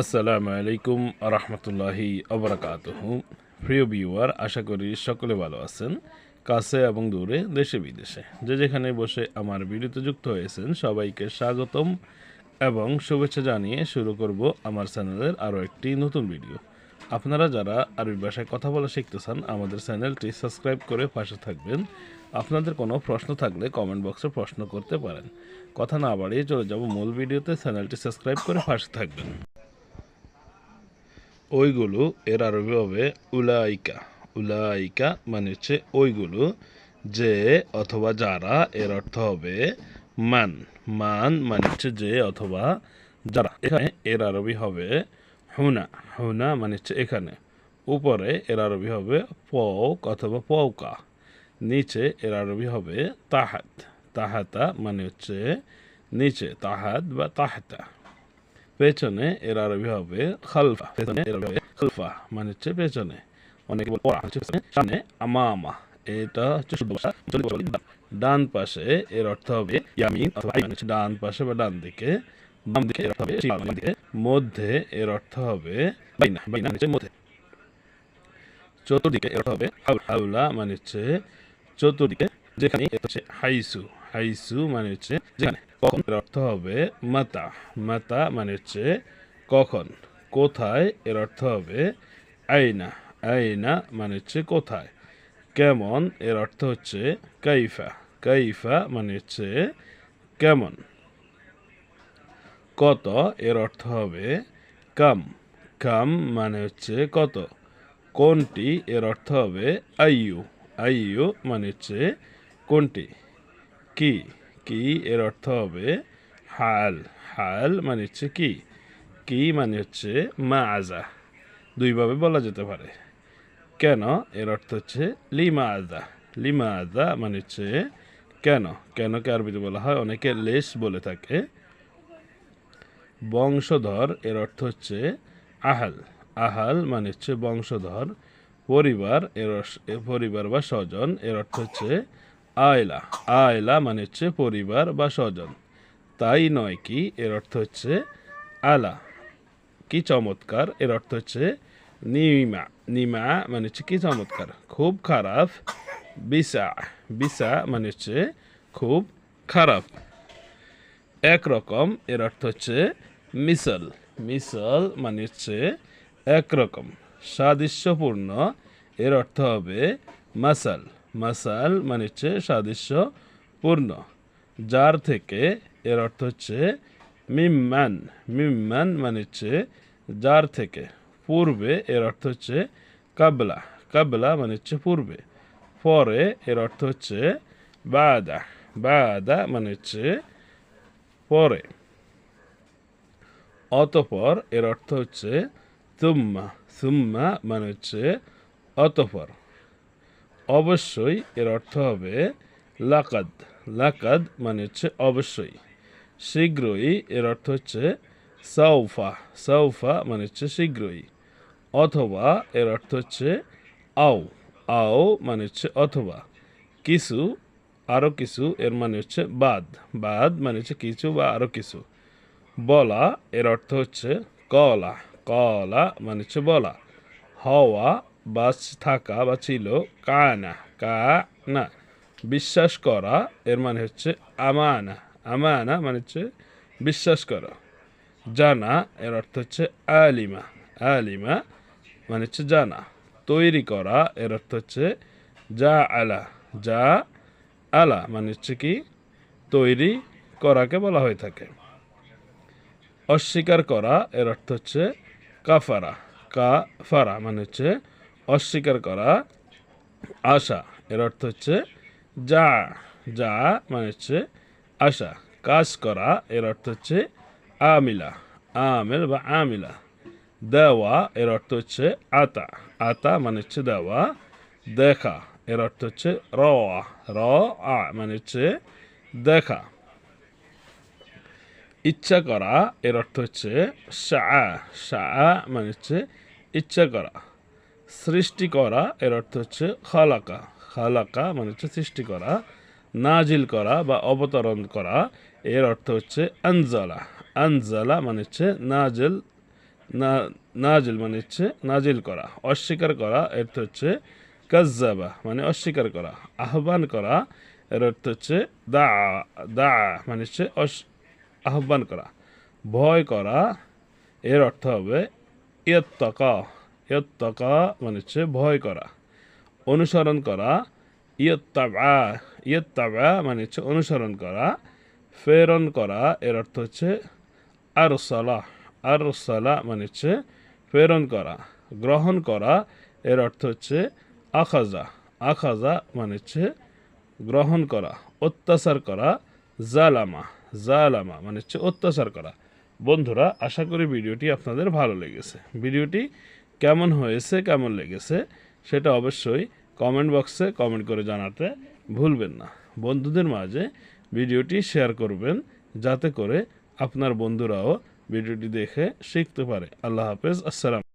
আসসালামু আলাইকুম রহমতুল্লাহি অবরাকাতহ প্রিয় ভিউয়ার, আশা করি সকলে ভালো আছেন, কাছে এবং দূরে, দেশে বিদেশে। যে যেখানে বসে আমার ভিডিওতে যুক্ত হয়েছেন, সবাইকে স্বাগতম এবং শুভেচ্ছা জানিয়ে শুরু করব আমার চ্যানেলের আরও একটি নতুন ভিডিও। আপনারা যারা আরবি ভাষায় কথা বলা শিখতে চান, আমাদের চ্যানেলটি সাবস্ক্রাইব করে পাশে থাকবেন। আপনাদের কোনো প্রশ্ন থাকলে কমেন্ট বক্সে প্রশ্ন করতে পারেন। কথা না বাড়িয়ে চলে যাব মূল ভিডিওতে, চ্যানেলটি সাবস্ক্রাইব করে পাশে থাকবেন। ওইগুলো এর আরবি হবে উলাইকা। উলাইকা মানে হচ্ছে ওইগুলো যে অথবা যারা, এর অর্থ হবে মান। মান মানে হচ্ছে যে অথবা যারা। এখানে এর আরবি হবে হুনা। হুনা মানে হচ্ছে এখানে। উপরে এর আরবি হবে পক অথবা পৌকা নিচে এর আরবি হবে তাহাত। তাহাতা মানে হচ্ছে নিচে, তাহাত বা তাহাতা। পেছনে এর আরবি হবে খালফা। পেছনে এর হবে খালফা মানে হচ্ছে পেছনে। অনেকে বলে পড়া, হচ্ছে সামনে আমামা। এটা হচ্ছে শুদ্ধ ভাষা ডান। পাশে এর অর্থ হবে ইয়ামিন, অথবা আইমান হচ্ছে ডান পাশে বা ডান দিকে। বাম দিকে এর অর্থ হবে দিকে মধ্যে এর অর্থ হবে বাইনা বাইনা মানে হচ্ছে মধ্যে। চতুর্দিকে এর অর্থ হবে হাউলা মানে হচ্ছে চতুর্দিকে। যেখানে হচ্ছে হাইসু। হাইসু মানে হচ্ছে যেখানে কখন এর অর্থ হবে মাতা। মাতা মানে হচ্ছে কখন। কোথায় এর অর্থ হবে আইনা। আইনা মানে হচ্ছে কোথায়। কেমন এর অর্থ হচ্ছে কাইফা। কাইফা মানে হচ্ছে কেমন। কত এর অর্থ হবে কাম। কাম মানে হচ্ছে কত। কোনটি এর অর্থ হবে আইয়ু। আইয়ু মানে হচ্ছে কোনটি? কি? কি এর অর্থ হবে হাল। হাল মানে হচ্ছে কি? কি মানে হচ্ছে মা আজা দুইভাবে বলা যেতে পারে। কেন? এর অর্থ হচ্ছে লিমা আজা লিমা আজা মানে হচ্ছে কেন? কেনকে আরবিতে বলা হয়? অনেকে লেস বলে থাকে। বংশধর এর অর্থ হচ্ছে আহাল। আহাল মানে হচ্ছে বংশধর। পরিবার এর পরিবার বা স্বজন এর অর্থ হচ্ছে আয়লা। আয়লা মানে হচ্ছে পরিবার বা স্বজন। তাই নয় কি, এর অর্থ হচ্ছে আলা। কি চমৎকার, এর অর্থ হচ্ছে নিমা। নিমা মানে হচ্ছে কি চমৎকার? খুব খারাপ। বিসা। বিসা মানে হচ্ছে খুব খারাপ। একরকম এর অর্থ হচ্ছে মিসল। মিসল মানে হচ্ছে একরকম সাদৃশ্যপূর্ণ, এর অর্থ হবে মাসাল। মাসাল মানে হচ্ছে সাদৃশ্যপূর্ণ যার থেকে এর অর্থ হচ্ছে মিম্মান মিম্মান মানে হচ্ছে যার থেকে, পূর্বে এর অর্থ হচ্ছে কাবলা কাবলা মানে হচ্ছে পূর্বে, পরে এর অর্থ হচ্ছে বাদা বাদা মানে হচ্ছে পরে, অতপর এর অর্থ হচ্ছে তুম্মা সুম্মা মানে হচ্ছে অতপর। অবশ্যই এর অর্থ হবে লাকাদ। লাকাদ মানে হচ্ছে অবশ্যই। শীঘ্রই এর অর্থ হচ্ছে সাউফা। সাউফা মানে হচ্ছে শীঘ্রই। অথবা এর অর্থ হচ্ছে আও। আও মানে হচ্ছে অথবা। কিছু আরও কিছু, এর মানে হচ্ছে বাদ। বাদ মানে হচ্ছে কিছু বা আরও কিছু। বলা এর অর্থ হচ্ছে কলা। কলা মানে হচ্ছে বলা। হওয়া বা থাকা বা ছিল কানা, কা না। বিশ্বাস করা, এর মানে হচ্ছে আমানা। আমানা মানে হচ্ছে বিশ্বাস করা। জানা, এর অর্থ হচ্ছে আলিমা। আলিমা মানে হচ্ছে জানা। তৈরি করা, এর অর্থ হচ্ছে যা আলা। যা আলা মানে হচ্ছে কি? তৈরি করাকে বলা হয়ে থাকে। অস্বীকার করা, এর অর্থ হচ্ছে কাফারা। কা ফারা মানে হচ্ছে অস্বীকার করা আশা এর অর্থ হচ্ছে যা যা মানে হচ্ছে আশা কাজ করা এর অর্থ হচ্ছে আমিলা আমেল বা আমিলা দেওয়া এর অর্থ হচ্ছে আতা আতা মানে হচ্ছে দেওয়া দেখা এর অর্থ হচ্ছে র র আ মানে হচ্ছে দেখা ইচ্ছা করা এর অর্থ হচ্ছে শাহ শাহ মানে হচ্ছে ইচ্ছা করা সৃষ্টি করা, এর অর্থ হচ্ছে খালাকা। খালাকা মানে হচ্ছে সৃষ্টি করা, নাজিল করা বা অবতরণ করা, এর অর্থ হচ্ছে আনজালা। আনজালা মানে হচ্ছে নাজেল, না, নাজিল মানে হচ্ছে নাজিল করা, অস্বীকার করা, এর অর্থ হচ্ছে কাজ্জাবা মানে অস্বীকার করা, আহ্বান করা, এর অর্থ হচ্ছে দা দা মানে হচ্ছে আহ্বান করা, ভয় করা, এর অর্থ হবে ইয়ত্তকা। ইয়ত্তকা মানে হচ্ছে ভয় করা। অনুসরণ করা। ইয়ত্তাবা ইয়ত্তাবা মানে হচ্ছে অনুসরণ করা। প্রেরণ করা, এর অর্থ হচ্ছে আরসালা। আরসালা মানে হচ্ছে প্রেরণ করা। গ্রহণ করা, এর অর্থ হচ্ছে আখাজা। আখাজা মানে হচ্ছে গ্রহণ করা। অত্যাচার করা, জালামা। জালামা মানে হচ্ছে অত্যাচার করা। বন্ধুরা, আশা করি ভিডিওটি আপনাদের ভালো লেগেছে। ভিডিওটি কেমন হয়েছে, কেমন লেগেছে, সেটা অবশ্যই কমেন্ট বক্সে কমেন্ট করে জানাতে ভুলবেন না। বন্ধুদের মাঝে ভিডিওটি শেয়ার করবেন, যাতে করে আপনার বন্ধুরাও ভিডিওটি দেখে শিখতে পারে। আল্লাহ হাফেজ, আসসালাম।